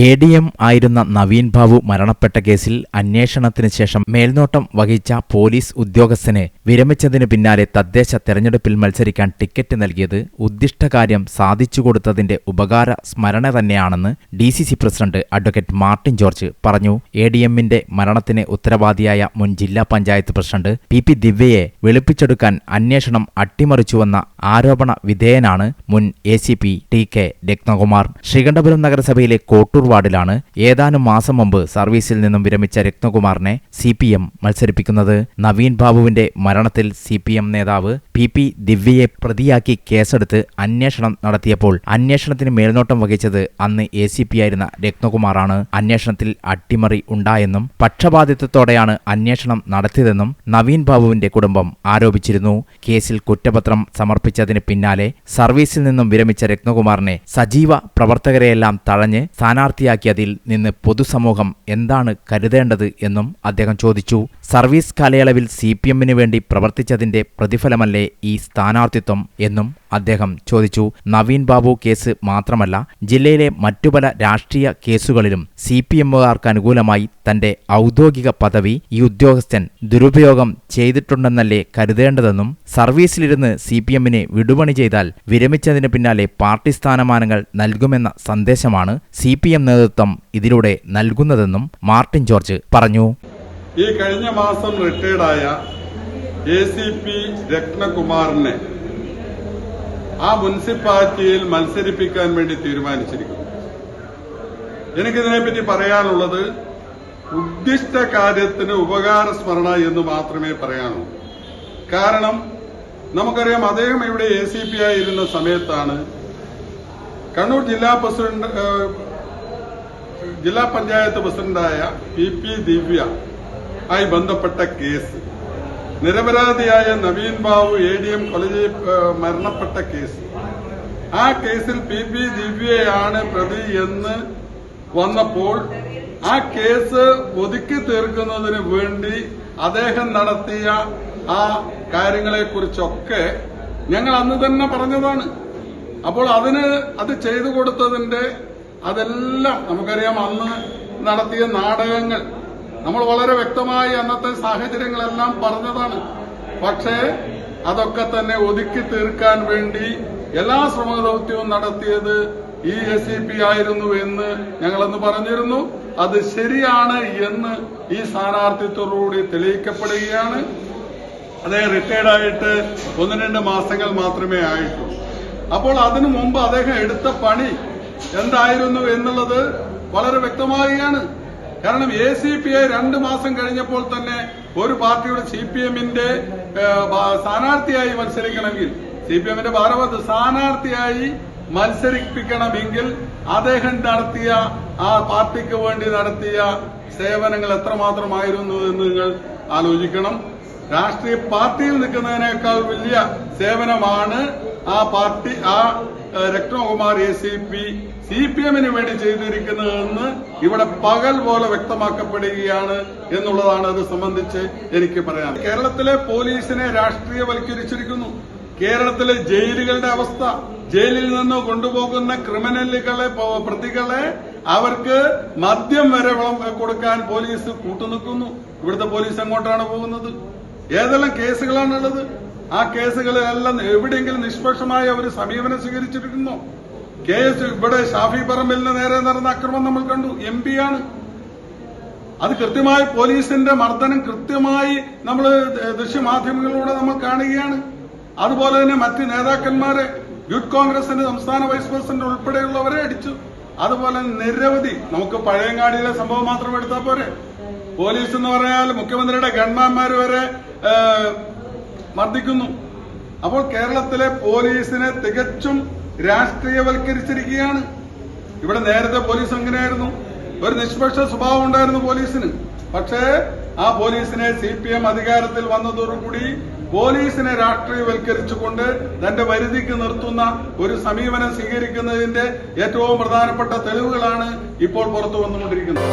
A D M ആയിരുന്ന നവീൻ ബാബു മരണപ്പെട്ട കേസിൽ അന്വേഷണത്തിന് ശേഷം മേൽനോട്ടം വഹിച്ച പോലീസ് ഉദ്യോഗസ്ഥനെ വിരമിച്ചതിന് പിന്നാലെ തദ്ദേശ തെരഞ്ഞെടുപ്പിൽ മത്സരിക്കാൻ ടിക്കറ്റ് നൽകിയത് ഉദ്ദിഷ്ടകാര്യം സാധിച്ചുകൊടുത്തതിന്റെ ഉപകാര സ്മരണ തന്നെയാണെന്ന് D C C president advocate Martin George പറഞ്ഞു. എ ഡി എമ്മിന്റെ മരണത്തിന് ഉത്തരവാദിയായ മുൻ ജില്ലാ പഞ്ചായത്ത് പ്രസിഡന്റ് പി പി ദിവ്യയെ വെളുപ്പിച്ചെടുക്കാൻ അന്വേഷണം അട്ടിമറിച്ചുവെന്ന ആരോപണ വിധേയനാണ് മുൻ A C P T K Ratnakumar. Sreekandapuram നഗരസഭയിലെ കോട്ടൂർ വാർഡിലാണ് ഏതാനും മാസം മുമ്പ് സർവീസിൽ നിന്നും വിരമിച്ച രത്നകുമാറിനെ സി പി എം മത്സരിപ്പിക്കുന്നത്. നവീൻ ബാബുവിന്റെ മരണത്തിൽ സി പി എം നേതാവ് പി പി ദിവ്യയെ പ്രതിയാക്കി കേസെടുത്ത് അന്വേഷണം നടത്തിയപ്പോൾ അന്വേഷണത്തിന് മേൽനോട്ടം വഹിച്ചത് അന്ന് എ സി പി ആയിരുന്ന രത്നകുമാറാണ്. അന്വേഷണത്തിൽ അട്ടിമറി ഉണ്ടായെന്നും പക്ഷപാതിത്വത്തോടെയാണ് അന്വേഷണം നടത്തിയതെന്നും നവീൻ ബാബുവിന്റെ കുടുംബം ആരോപിച്ചിരുന്നു. കേസിൽ കുറ്റപത്രം സമർപ്പിച്ചതിന് പിന്നാലെ സർവീസിൽ നിന്നും വിരമിച്ച രത്നകുമാറിനെ സജീവ പ്രവർത്തകരെയെല്ലാം തഴഞ്ഞ് സ്ഥാനാർത്ഥിയാക്കിയതിൽ നിന്ന് പൊതുസമൂഹം എന്താണ് കരുതേണ്ടത് എന്നും അദ്ദേഹം ചോദിച്ചു. സർവീസ് കാലയളവിൽ സി പി എമ്മിന് വേണ്ടി പ്രവർത്തിച്ചതിന്റെ പ്രതിഫലമല്ലേ ഈ സ്ഥാനാർത്ഥിത്വം എന്നും അദ്ദേഹം ചോദിച്ചു. നവീൻ ബാബു കേസ് മാത്രമല്ല ജില്ലയിലെ മറ്റു പല രാഷ്ട്രീയ കേസുകളിലും സി പി എമ്മുകാർക്ക് അനുകൂലമായി തന്റെ ഔദ്യോഗിക പദവി ഈ ഉദ്യോഗസ്ഥൻ ദുരുപയോഗം ചെയ്തിട്ടുണ്ടെന്നല്ലേ കരുതേണ്ടതെന്നും സർവീസിലിരുന്ന് സി പി എമ്മിനെ വിടുപണി ചെയ്താൽ വിരമിച്ചതിന് പിന്നാലെ പാർട്ടി സ്ഥാനമാനങ്ങൾ നൽകുമെന്ന സന്ദേശമാണ് സി പി എം നേതൃത്വം ഇതിലൂടെ നൽകുന്നതെന്നും മാർട്ടിൻ ജോർജ് പറഞ്ഞു. ഈ കഴിഞ്ഞ മാസം റിട്ടയർഡായ എ സി പി രത്നകുമാറിനെ ആ മുനിസിപ്പാലിറ്റിയിൽ മത്സരിപ്പിക്കാൻ വേണ്ടി തീരുമാനിച്ചിരിക്കുന്നു. എനിക്കിതിനെപ്പറ്റി പറയാനുള്ളത് ഉദ്ദിഷ്ട കാര്യത്തിന് ഉപകാര സ്മരണ എന്ന് മാത്രമേ പറയാനുള്ളൂ. കാരണം നമുക്കറിയാം അദ്ദേഹം ഇവിടെ എ സി പി ആയിരുന്ന സമയത്താണ്. കണ്ണൂർ ജില്ലാ പ്രസിഡന്റ് ജില്ലാ പഞ്ചായത്ത് പ്രസിഡന്റായ പി പി ദിവ്യ ആയി ബന്ധപ്പെട്ട കേസ്. നിരപരാധിയായ Naveen Babu A D M കോളേജിൽ മരണപ്പെട്ട കേസ്. ആ കേസിൽ പി പി ദിവ്യയാണ് പ്രതി എന്ന് വന്നപ്പോൾ ആ കേസ് ഒതുക്കി തീർക്കുന്നതിന് വേണ്ടി അദ്ദേഹം നടത്തിയ ആ കാര്യങ്ങളെക്കുറിച്ചൊക്കെ ഞങ്ങൾ അന്ന് തന്നെ പറഞ്ഞതാണ്. അപ്പോൾ അതിന് അത് ചെയ്തു കൊടുത്തതിന്റെ അതെല്ലാം നമുക്കറിയാം അന്ന് നടത്തിയ നാടകങ്ങൾ. നമ്മൾ വളരെ വ്യക്തമായി അന്നത്തെ സാഹചര്യങ്ങളെല്ലാം പറഞ്ഞതാണ്. പക്ഷേ അതൊക്കെ തന്നെ ഒതുക്കി തീർക്കാൻ വേണ്ടി എല്ലാ ശ്രമദൌത്യവും നടത്തിയത് ഈ എസ് പി ആയിരുന്നു എന്ന് ഞങ്ങളന്ന് പറഞ്ഞിരുന്നു. അത് ശരിയാണ് എന്ന് ഈ സ്ഥാനാർത്ഥിത്വത്തോടുകൂടി തെളിയിക്കപ്പെടുകയാണ്. അദ്ദേഹം റിട്ടയർഡ് ആയിട്ട് ഒന്ന് രണ്ട് മാസങ്ങൾ മാത്രമേ ആയിട്ടുള്ളൂ. അപ്പോൾ അതിനു മുമ്പ് അദ്ദേഹം എടുത്ത പണി എന്തായിരുന്നു എന്നുള്ളത് വളരെ വ്യക്തമാകുകയാണ് കാരണം എ സി പി ഐ രണ്ട് മാസം കഴിഞ്ഞപ്പോൾ തന്നെ ഒരു പാർട്ടിയുടെ സി പി എമ്മിന്റെ സ്ഥാനാർത്ഥിയായി മത്സരിക്കണമെങ്കിൽ സി പി എമ്മിന്റെ ഭാരവാദ സ്ഥാനാർത്ഥിയായി മത്സരിപ്പിക്കണമെങ്കിൽ അദ്ദേഹം നടത്തിയ ആ പാർട്ടിക്ക് വേണ്ടി നടത്തിയ സേവനങ്ങൾ എത്രമാത്രമായിരുന്നു എന്ന് നിങ്ങൾ ആലോചിക്കണം. രാഷ്ട്രീയ പാർട്ടിയിൽ നിൽക്കുന്നതിനേക്കാൾ വലിയ സേവനമാണ് ആ പാർട്ടി ആ Rakthakumar A C P C P എമ്മിന് വേണ്ടി ചെയ്തിരിക്കുന്നതെന്ന് ഇവിടെ പകൽ പോലെ വ്യക്തമാക്കപ്പെടുകയാണ് എന്നുള്ളതാണ് അത് സംബന്ധിച്ച് എനിക്ക് പറയാൻ. കേരളത്തിലെ പോലീസിനെ രാഷ്ട്രീയവൽക്കരിച്ചിരിക്കുന്നു. കേരളത്തിലെ ജയിലുകളുടെ അവസ്ഥ ജയിലിൽ നിന്ന് കൊണ്ടുപോകുന്ന ക്രിമിനലുകളെ പ്രതികളെ അവർക്ക് മദ്യം വരെ കൊടുക്കാൻ പോലീസ് കൂട്ടുനിൽക്കുന്നു. ഇവിടുത്തെ പോലീസ് എങ്ങോട്ടാണ് പോകുന്നത്? ഏതെല്ലാം കേസുകളാണുള്ളത്? ആ കേസുകളിലെല്ലാം എവിടെയെങ്കിലും നിഷ്പക്ഷമായ ഒരു സമീപനം സ്വീകരിച്ചിരിക്കുന്നു കേസ് ഇവിടെ ഷാഫി പറമ്പിലിന് നേരെ നടന്ന അക്രമം നമ്മൾ കണ്ടു. എം ആണ്. അത് കൃത്യമായി പോലീസിന്റെ മർദ്ദനം കൃത്യമായി നമ്മൾ ദൃശ്യമാധ്യമങ്ങളിലൂടെ നമ്മൾ കാണുകയാണ്. അതുപോലെ തന്നെ മറ്റ് നേതാക്കന്മാരെ യൂത്ത് കോൺഗ്രസിന്റെ സംസ്ഥാന വൈസ് പ്രസിഡന്റ് ഉൾപ്പെടെയുള്ളവരെ അടിച്ചു. അതുപോലെ നിരവധി നമുക്ക് പഴയങ്ങാടിയിലെ സംഭവം മാത്രം എടുത്താൽ പോരെ. പോലീസ് എന്ന് പറഞ്ഞാൽ മുഖ്യമന്ത്രിയുടെ ഗൺമാന്മാർ വരെ മർദ്ദിക്കുന്നു. അപ്പോൾ കേരളത്തിലെ പോലീസിനെ തികച്ചും രാഷ്ട്രീയവൽക്കരിച്ചിരിക്കുകയാണ്. ഇവിടെ നേരത്തെ പോലീസ് എങ്ങനെയായിരുന്നു? ഒരു നിഷ്പക്ഷ സ്വഭാവം ഉണ്ടായിരുന്നു പോലീസിന്. പക്ഷേ ആ പോലീസിനെ സി പി എം അധികാരത്തിൽ വന്നതോടുകൂടി പോലീസിനെ രാഷ്ട്രീയവൽക്കരിച്ചുകൊണ്ട് തന്റെ പരിധിക്ക് നിർത്തുന്ന ഒരു സമീപനം സ്വീകരിക്കുന്നതിന്റെ ഏറ്റവും പ്രധാനപ്പെട്ട തെളിവുകളാണ് ഇപ്പോൾ പുറത്തു വന്നുകൊണ്ടിരിക്കുന്നത്.